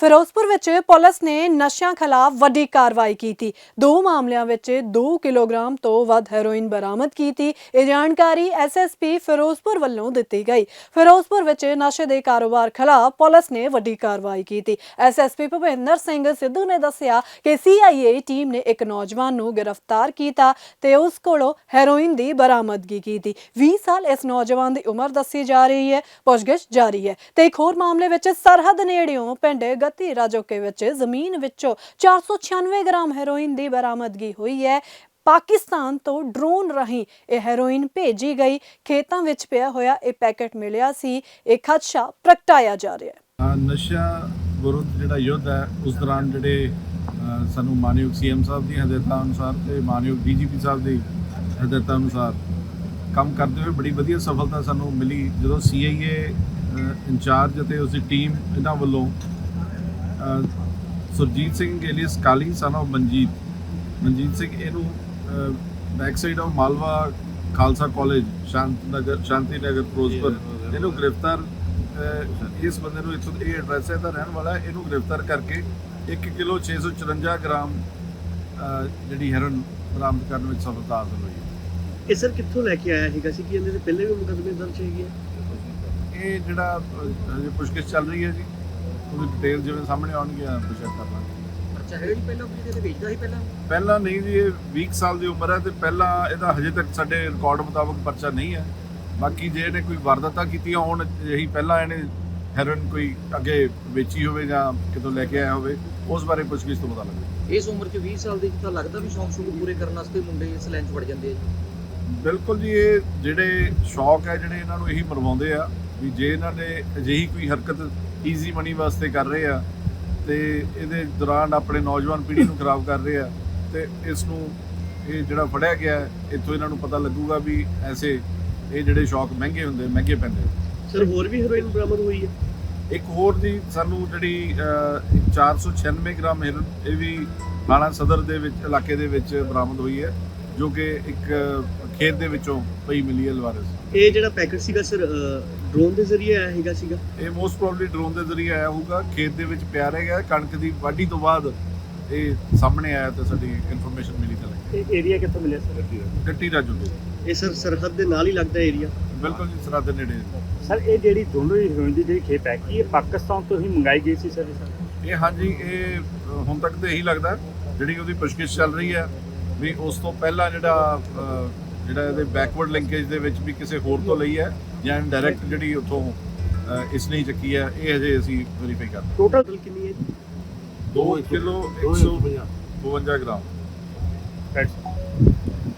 ਫਿਰੋਜ਼ਪੁਰ ਵਿੱਚ ਪੁਲਿਸ ਨੇ ਨਸ਼ਿਆਂ ਖਿਲਾਫ ਵੱਡੀ ਕਾਰਵਾਈ ਕੀਤੀ। ਦੋ ਮਾਮਲਿਆਂ ਵਿੱਚ 2 ਕਿਲੋਗ੍ਰਾਮ ਤੋਂ ਵੱਧ ਹੈਰੋਇਨ ਬਰਾਮਦ ਕੀਤੀ। ਇਹ ਜਾਣਕਾਰੀ ਐਸਐਸਪੀ ਫਿਰੋਜ਼ਪੁਰ ਵੱਲੋਂ ਦਿੱਤੀ ਗਈ। ਫਿਰੋਜ਼ਪੁਰ ਵਿੱਚ ਨਸ਼ੇ ਦੇ ਕਾਰੋਬਾਰ ਖਿਲਾਫ ਪੁਲਿਸ ਨੇ ਵੱਡੀ ਕਾਰਵਾਈ ਕੀਤੀ। ਐਸਐਸਪੀ ਭੁਪਿੰਦਰ ਸਿੰਘ ਸਿੱਧੂ ਨੇ ਦੱਸਿਆ ਕਿ ਸੀਆਈਏ ਟੀਮ ਨੇ ਇੱਕ ਨੌਜਵਾਨ ਨੂੰ ਗ੍ਰਿਫਤਾਰ ਕੀਤਾ ਤੇ ਉਸ ਕੋਲੋਂ ਹੈਰੋਇਨ ਦੀ ਬਰਾਮਦਗੀ ਕੀਤੀ। 20 ਸਾਲ ਇਸ ਨੌਜਵਾਨ ਦੀ ਉਮਰ ਦੱਸੀ ਜਾ ਰਹੀ ਹੈ। ਪੁੱਛਗਿੱਛ ਜਾਰੀ ਹੈ। ਤੇ ਇੱਕ ਹੋਰ ਮਾਮਲੇ ਵਿੱਚ ਸਰਹੱਦ ਨੇੜਿਓਂ ਪਿੰਡ ਗੱਤੀ ਰਾਜੋਕੇ ਵਿੱਚ, ਜ਼ਮੀਨ ਵਿੱਚੋਂ 496 ਗ੍ਰਾਮ ਹੈਰੋਇਨ ਦੀ ਬਰਾਮਦਗੀ ਹੋਈ ਹੈ। ਪਾਕਿਸਤਾਨ ਤੋਂ ਡਰੋਨ ਰਾਹੀਂ ਇਹ ਹੈਰੋਇਨ ਭੇਜੀ ਗਈ। ਖੇਤਾਂ ਵਿੱਚ ਪਿਆ ਹੋਇਆ ਇਹ ਪੈਕੇਟ ਮਿਲਿਆ ਸੀ। ਇਹ ਖਦਸ਼ਾ ਪ੍ਰਗਟਾਇਆ ਜਾ ਰਿਹਾ ਹੈ। ਨਸ਼ਾ ਵਿਰੁੱਧ ਜਿਹੜਾ ਯੁੱਧ ਹੈ, ਉਸ ਦੌਰਾਨ ਜਿਹੜੇ ਸਾਨੂੰ ਮਾਨਯੋਗ ਸੀਐਮ ਸਾਹਿਬ ਦੀ ਹਦਾਇਤਾਂ ਅਨੁਸਾਰ ਤੇ ਮਾਨਯੋਗ ਡੀਜੀਪੀ ਸਾਹਿਬ ਦੀ ਹਦਾਇਤਾਂ ਅਨੁਸਾਰ ਕੰਮ ਕਰਦੇ ਹੋਏ ਬੜੀ ਵਧੀਆ ਸਫਲਤਾ ਸਾਨੂੰ ਮਿਲੀ। ਜਦੋਂ ਸੀਆਈਏ ਇੰਚਾਰਜ ਅਤੇ ਉਸ ਦੀ ਟੀਮ ਇਹਨਾਂ ਵੱਲੋਂ Surjit Singh alias Kali son of Manjeet. Manjeet Singh ਇਹਨੂੰ back side of Malwa Khalsa college Shant Nagar Shanti ਨਗਰ ਫਿਰੋਜ਼ਪੁਰ ਇਹਨੂੰ ਗ੍ਰਿਫਤਾਰ ਇਸ ਬੰਦੇ ਨੂੰ ਇੱਥੋਂ ਇਹ ਐਡਰੈਸ ਹੈ ਦਾ ਰਹਿਣ ਵਾਲਾ ਇਹਨੂੰ ਗ੍ਰਿਫਤਾਰ ਕਰਕੇ 1 ਕਿਲੋ 654 ਗ੍ਰਾਮ ਜਿਹੜੀ ਹੈਰਨ ਬਰਾਮਦ ਕਰਨ ਵਿੱਚ ਸਫਲਤਾ ਹਾਸਲ ਹੋਈ ਇਹ ਸਰ ਕਿੱਥੋਂ ਲੈ ਕੇ ਆਇਆ ਹੈਗਾ ਸੀ ਕਿ ਇਹਦੇ ਪਹਿਲੇ ਵੀ ਮੁਕੱਦਮੇ ਦਰਜ ਹੈਗੇ ਇਹ ਜਿਹੜਾ ਹਜੇ ਪੁੱਛਗਿੱਛ ਚੱਲ ਰਹੀ ਹੈ ਜੀ। ਉਹਦੀ ਡਿਟੇਲ ਜਿਵੇਂ ਸਾਹਮਣੇ ਆਉਣਗੀਆਂ ਪੁੱਛਿਆ ਕਰ ਲਾਂਗੇ। ਅੱਛਾ ਹੈ ਜੀ ਪਹਿਲਾਂ ਵੀ ਤੇ ਵੇਚਦਾ ਸੀ ਪਹਿਲਾਂ? ਪਹਿਲਾਂ ਨਹੀਂ ਜੀ ਇਹ 20 ਸਾਲ ਦੀ ਉਮਰ ਹੈ ਤੇ ਪਹਿਲਾਂ ਇਹਦਾ ਹਜੇ ਤੱਕ ਸਾਡੇ ਰਿਕਾਰਡ ਮੁਤਾਬਕ ਪਰਚਾ ਨਹੀਂ ਹੈ। ਬਾਕੀ ਜੇ ਇਹਨੇ ਕੋਈ ਵਾਰਦਾਤਾਂ ਕੀਤੀਆਂ ਹੋਣ ਇਹੀ ਪਹਿਲਾਂ ਇਹਨੇ ਹੈਰਨ ਕੋਈ ਅੱਗੇ ਵੇਚੀ ਹੋਵੇ ਜਾਂ ਕਿਤੋਂ ਲੈ ਕੇ ਆਇਆ ਹੋਵੇ ਉਸ ਬਾਰੇ ਪੁੱਛਗਿੱਛ ਤੋਂ ਪਤਾ ਲੱਗੇਗਾ। ਇਸ ਉਮਰ 'ਚ 20 ਸਾਲ ਦੇ ਤਾਂ ਲੱਗਦਾ ਵੀ ਸ਼ੌਂਕ ਸ਼ੌਂਕ ਪੂਰੇ ਕਰਨ ਵਾਸਤੇ ਮੁੰਡੇ ਇਸ ਲਾਈਨ 'ਚ ਵੜ ਜਾਂਦੇ ਆ ਜੀ। ਬਿਲਕੁਲ ਜੀ ਇਹ ਜਿਹੜੇ ਸ਼ੌਕ ਹੈ ਜਿਹੜੇ ਇਹਨਾਂ ਨੂੰ ਇਹੀ ਮਰਵਾਉਂਦੇ ਆ ਵੀ ਜੇ ਇਹਨਾਂ ਨੇ ਅਜਿਹੀ ਕੋਈ ਹਰਕਤ ਈਜ਼ੀ ਮਨੀ ਵਾਸਤੇ ਕਰ ਰਹੇ ਆ ਤੇ ਇਹਦੇ ਦੌਰਾਨ ਆਪਣੇ ਨੌਜਵਾਨ ਪੀੜ੍ਹੀ ਨੂੰ ਖਰਾਬ ਕਰ ਰਹੇ ਆ ਤੇ ਇਸ ਨੂੰ ਇਹ ਜਿਹੜਾ ਫੜਿਆ ਗਿਆ ਇੱਥੋਂ ਇਹਨਾਂ ਨੂੰ ਪਤਾ ਲੱਗੂਗਾ ਵੀ ਐਸੇ ਇਹ ਜਿਹੜੇ ਸ਼ੌਕ ਮਹਿੰਗੇ ਹੁੰਦੇ ਮਹਿੰਗੇ ਪੈਂਦੇ ਸਰ ਹੋਰ ਵੀ ਹੈਰੋਇਨ ਬਰਾਮਦ ਹੋਈ ਹੈ? ਇੱਕ ਹੋਰ ਦੀ ਸਾਨੂੰ ਜਿਹੜੀ ਅਹ, ਇੱਕ 496 ਗ੍ਰਾਮ ਹੈਰਨ ਇਹ ਵੀ ਥਾਣਾ ਸਦਰ ਦੇ ਵਿੱਚ ਇਲਾਕੇ ਦੇ ਵਿੱਚ ਬਰਾਮਦ ਹੋਈ ਹੈ ਜੋ ਕਿ ਇੱਕ ਖੇਤ ਦੇ ਵਿੱਚੋਂ ਪਈ ਮਿਲੀ ਹੈ ਲਵਾਰਸ। ਇਹ ਜਿਹੜਾ ਪੈਕੇਟ ਸੀਗਾ ਸਰ ਡਰੋਨ ਦੇ ਜ਼ਰੀਏ ਆਇਆ ਹੈਗਾ ਸੀਗਾ? ਇਹ ਮੋਸਟ ਪ੍ਰੋਬਬਲੀ ਡਰੋਨ ਦੇ ਜ਼ਰੀਏ ਆਇਆ ਹੋਊਗਾ। ਖੇਤ ਦੇ ਵਿੱਚ ਪਿਆ ਰਹਿ ਗਿਆ। ਕਣਕ ਦੀ ਵਾਢੀ ਤੋਂ ਬਾਅਦ ਇਹ ਸਾਹਮਣੇ ਆਇਆ ਤੇ ਸਾਡੀ ਇਨਫੋਰਮੇਸ਼ਨ ਮਿਲੀ ਤਾਂ ਲੱਗੀ। ਇਹ ਏਰੀਆ ਕਿੱਥੋਂ ਮਿਲਿਆ ਸਰ ਗੱਟੀ ਰਾਜੂ ਦੇ। ਇਹ ਸਰ ਸਰਹੱਦ ਦੇ ਨਾਲ ਹੀ ਲੱਗਦਾ ਏਰੀਆ ਬਿਲਕੁਲ ਜੀ ਸਰਹੱਦ ਦੇ ਨੇੜੇ। ਸਰ ਇਹ ਜਿਹੜੀ ਦੋਨੋਂ ਹੀ ਹੀਰੋਇਨ ਦੀ ਜਿਹੜੀ ਖੇਪ ਹੈ ਕੀ ਇਹ ਪਾਕਿਸਤਾਨ ਤੋਂ ਹੀ ਮੰਗਾਈ ਗਈ ਸੀ ਸਰ ਇਹ ਸਰ ਇਹ ਹਾਂਜੀ ਇਹ ਹੁਣ ਤੱਕ ਤਾਂ ਇਹੀ ਲੱਗਦਾ। ਜਿਹੜੀ ਉਹਦੀ ਪੁੱਛਗਿੱਛ ਚੱਲ ਰਹੀ ਹੈ ਵੀ ਉਸ ਤੋਂ ਪਹਿਲਾਂ ਜਿਹੜਾ ਜਿਹੜਾ ਇਹਦੇ ਬੈਕਵਰਡ ਲਿੰਕੇਜ ਦੇ ਵਿੱਚ ਵੀ ਕਿਸੇ ਹੋਰ ਤੋਂ ਲਈ ਹੈ ਜਾਂ ਡਾਇਰੈਕਟ ਜਿਹੜੀ ਉੱਥੋਂ ਇਸ ਨੇ ਹੀ ਚੱਕੀ ਹੈ ਇਹ ਅਜੇ ਅਸੀਂ ਵੈਰੀਫਾਈ ਕਰਦੇ ਟੋਟਲ ਕਿੰਨੀ ਹੈ 2 ਕਿਲੋ 152 ਗ੍ਰਾਮ। That's-